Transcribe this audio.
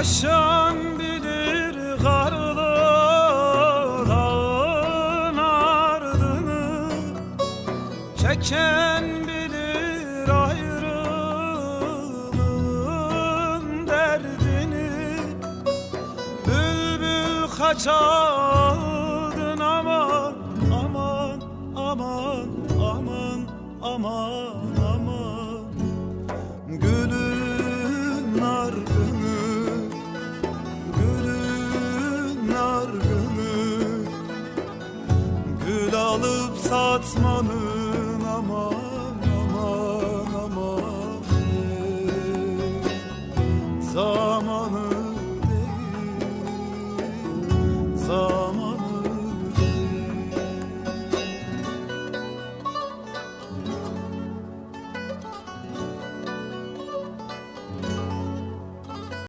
Aşan bilir karlı dağın ardını. Çeken bilir ayrılığın derdini. Bülbül kaçardın aman aman aman aman aman aman alıp satmanın aman aman aman. Zamanı